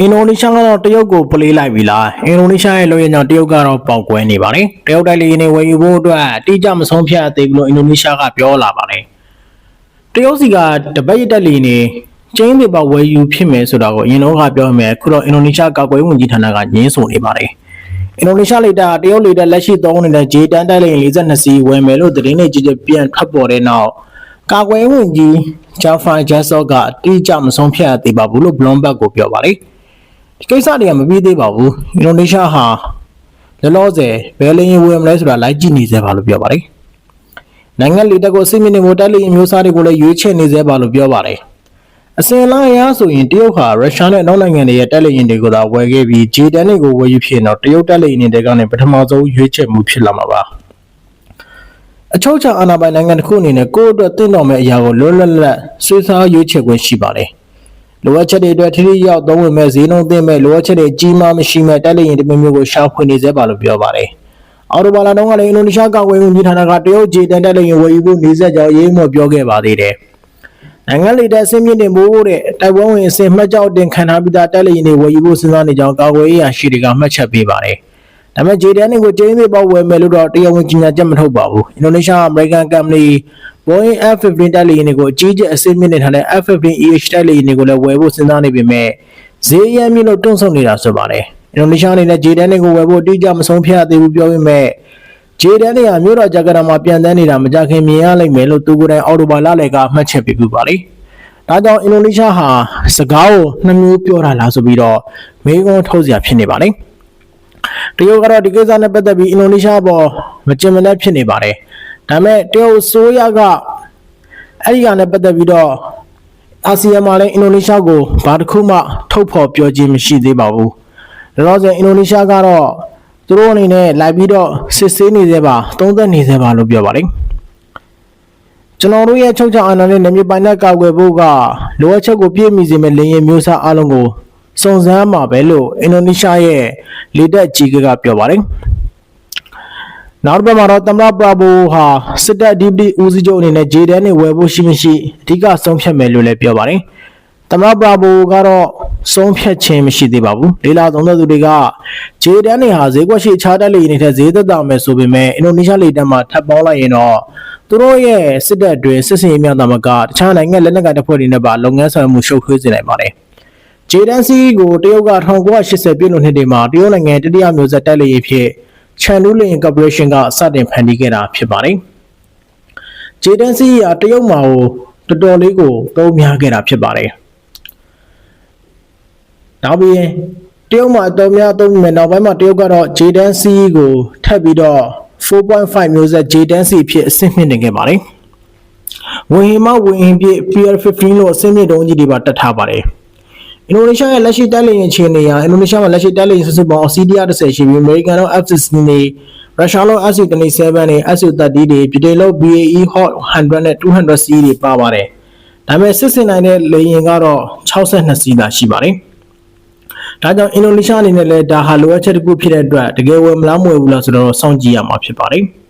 အင်ဒိုနီးရှားကတော့တရုတ်ကိုပလေးလိုက်ပြီလားအင်ဒိုနီးရှားရဲ့လိုရင်းကြောင့်တရုတ်ကတော့ပေါက်ကွဲနေပါတယ်တရုတ်တိုက်လေယာဉ်တွေဝယ်ယူဖို့အတွက်အတိအကျမဆုံးဖြတ်သေးဘူးလို့အင်ဒိုနီးရှားကပြောလာပါတယ်တရုတ်စီကတပတ်ရတက်လေယာဉ်တွေကျင်းတွေပါဝယ်ယူဖြစ်မယ်ဆိုတာကိုအရင်တော့ကပြောမယ်အခုတော့အင်ဒိုနီးရှားကာကွယ်ရေးဝန်ကြီးဌာနကညင်းဆိုနေပါတယ်အင်ဒိုနီးရှားလေတပ်တရုတ်လေတပ်လက်ရှိသုံးနေတဲ့ J တန်းတိုက်လေယာဉ်42စီးဝယ်မယ်လို့သတင်းတွေကြည့်ကြပြန်ထွက်ပေါ်တဲ့နောက်ကာကွယ်ရေးဝန်ကြီးဂျာဖာဂျက်ဆော့ကအတိအကျမဆုံးဖြတ်သေးပါဘူးလို့ဘလွန်ဘတ်ကိုပြောပါတယ် ဒီကိစ္စတွေကမပြီးသေးပါဘူးအင်ဒိုနီးရှားဟာလောလောဆယ်ဘယ်လင်းဝင်မလဲဆိုတာလိုက်ကြည့်နေသေးပါလို့ပြောပါတယ်နိုင်ငံလေတပ်ကိုစစ်မင်းတွေကိုတက်လေအမျိုးအစားတွေကိုလည်းရွေးချယ်နေသေးပါလို့ပြောပါတယ်အစင်လာရဆိုရင်တရုတ်ဟာရုရှားနဲ့နောက်နိုင်ငံတွေရဲ့တက်လေရင်တွေကိုသာဝယ်ခဲ့ပြီးဂျေတန်တွေကိုဝယ်ယူဖြစ်တော့တရုတ်တက်လေရင်တွေကနေပထမဆုံးရွေးချယ်မှုဖြစ်လာမှာပါအချုပ်ချာအာဏာပိုင်နိုင်ငံတစ်ခုအနေနဲ့ကိုယ့်အတွက်တင့်တော်မဲ့အရာကိုလွတ်လပ်လပ်ဆွေးစားရွေးချယ်ခွင့်ရှိပါတယ် လိုအပ်ချက်တွေအတွက်ထိထိရောက်သုံးဝင်မဲ့ဈေးနှုန်းသင့်မဲ့လိုအပ်ချက်တွေကြီးမားမရှိမဲ့တက်လျင်တစ်မျိုးမျိုးကိုရှာဖွေနေစေပါလို့ပြောပါတယ်။အော်တိုဘာလာတုန်းကလည်းအင်ဒိုနီးရှားကာကွယ်ရေးဝန်ကြီးဌာနကတရုတ်ဂျေတန်တက်လျင်ဝယ်ယူဖို့နေဆက်ကြောင်းရေးမော်ပြောခဲ့ပါသေးတယ်။နိုင်ငံလေတပ်အဆင့်မြင့်တင်မိုးတဲ့တိုက်ပွဲဝင်အဆင့်မှတ်ကြောက်တင်ခံထားပြီးသားတက်လျင်တွေဝယ်ယူဖို့စဉ်းစားနေကြောင်းကာကွယ်ရေးရာရှိတွေကမှတ်ချက်ပေးပါတယ်။ ဒါပေမဲ့ဂျေတန်တွေကိုကျင်းသေးပေါဝယ်မယ်လို့တော့တရားဝင်ကြေညာချက်မထုတ်ပါဘူး။အင်ဒိုနီးရှားအမေရိကန်ကုမ္ပဏီ Boeing F-15 တက်လေယာဉ်တွေကိုအကြီးကျယ်အဆင့်မြင့်နေထားတဲ့ F-15EH တက်လေယာဉ်တွေကိုလည်းဝယ်ဖို့စဉ်းစားနေပေမဲ့ဈေးရမ်းမြင့်လို့တွန့်ဆုတ်နေတာဆိုပါတယ်။အင်ဒိုနီးရှားအနေနဲ့ဂျေတန်တွေကိုဝယ်ဖို့အတိအကျမဆုံးဖြတ်သေးဘူးပြောပေမဲ့ဂျေတန်တွေဟာမြို့တော်ဂျကာတာမှာပြန်တန်းနေတာမကြခင်မြင်ရလိမ့်မယ်လို့သူကိုယ်တိုင်အော်တိုဘာလလယ်ကမှတ်ချက်ပေးပူပါလေ။ဒါကြောင့်အင်ဒိုနီးရှားဟာစကားကိုနှမျိုးပြောတာလားဆိုပြီးတော့မေးခွန်းထုတ်စရာဖြစ်နေပါလေ။ တရုတ်ကတော့ဒီကိစ္စနဲ့ပတ်သက်ပြီးအင်ဒိုနီးရှားပေါ်မကြင်မနဲ့ဖြစ်နေပါတယ်။ဒါပေမဲ့တရုတ်ဆိုးရကအဲ့ဒီကနဲ့ပတ်သက်ပြီးတော့အာဆီယံမှာလည်းအင်ဒိုနီးရှားကိုဘာတစ်ခုမှထုတ်ဖော်ပြောခြင်းမရှိသေးပါဘူး။ဒါတော့ဆိုအင်ဒိုနီးရှားကတော့သူတို့အနေနဲ့လိုက်ပြီးတော့စစ်ဆေးနေသေးပါသုံးသက်နေသေးပါလို့ပြောပါတယ်။ကျွန်တော်တို့ရဲ့ချုပ်ချအာဏာနဲ့နေမြေပိုင်တဲ့ကာကွယ်ဖို့ကလိုအပ်ချက်ကိုပြည့်မီစေမဲ့လင်းရင်မျိုးစားအလုံးကို စုံစမ်းမှာပဲလို့အင်ဒိုနီးရှားရဲ့လေတပ်ကြီးကပြောပါတယ်။နောက်တစ်ပတ်မှာတော့သမ္မတပရာဘိုဟာစစ်တပ်ဒီပတီဦးစီးချုပ်အနေနဲ့ဂျေဒန်နဲ့ဝယ်ဖို့ရှိမရှိအဓိကဆုံးဖြတ်မယ်လို့လည်းပြောပါတယ်။သမ္မတပရာဘိုကတော့ဆုံးဖြတ်ခြင်းမရှိသေးပါဘူး။လေးလာသုံးသက်သူတွေကဂျေဒန်နဲ့ဟာဈေးကွက်ရှိခြားတက်လေနေတဲ့ဈေးသက်သာမယ်ဆိုပေမဲ့အင်ဒိုနီးရှားလေတပ်မှာထပ်ပေါင်းလိုက်ရင်တော့သူတို့ရဲ့စစ်တပ်အတွင်းစစ်စင်ရေးများသမကတခြားနိုင်ငံလက်နက်ကိုင်တပ်ဖွဲ့တွေနဲ့ပါလုပ်ငန်းဆောင်မှုရှုပ်ထွေးစေနိုင်ပါတယ်။ ဂျေဒန်စီကိုတရုတ်က1980ပြည့်လို့နှစ်တွေမှာတရုတ်နိုင်ငံတတိယမျိုးဆက်တက်လေရေးဖြစ်ချန်နူးလင်ကော်ပိုရေးရှင်းကစတင်ဖန်တီးခဲ့တာဖြစ်ပါတယ်။ဂျေဒန်စီကတရုတ်မှာကိုတော်တော်လေးကိုသုံးများခဲ့တာဖြစ်ပါတယ်။နောက်ပြီးရင်တရုတ်မှာအတော်များသုံးမယ်နောက်ပိုင်းမှာတရုတ်ကတော့ဂျေဒန်စီကိုထပ်ပြီးတော့4.5မျိုးဆက်ဂျေဒန်စီဖြစ်အဆင့်မြင့်တင်ခဲ့ပါတယ်။ဝင်းဟင်မဝင်းဟင်ပြည့် PR15 လို့အဆင့်မြင့်တုံးကြီးတွေပါတက်ထားပါတယ်။ အင်ဒိုနီးရှားရဲ့လက်ရှိတက်လေရင်အခြေအနေဟာအင်ဒိုနီးရှားမှာလက်ရှိတက်လေရင်စုစုပေါင်း C130 ရှိပြီးအမေရိကန်တော့ F16 နေရုရှားလို့ SU-27 နေ SU-30 တွေဗြိတိန်လို့ BAE Hawk 100နဲ့ 200C တွေပါပါတယ်။ဒါပေမဲ့စစ်စင်နိုင်တဲ့လေယာဉ်ကတော့62စီးသာရှိပါတယ်။ဒါကြောင့်အင်ဒိုနီးရှားအနေနဲ့လည်းဒါဟာလိုအပ်ချက်တစ်ခုဖြစ်တဲ့အတွက်တကယ်ဝယ်မလားမဝယ်ဘူးလားဆိုတော့စောင့်ကြည့်ရမှာဖြစ်ပါတယ်။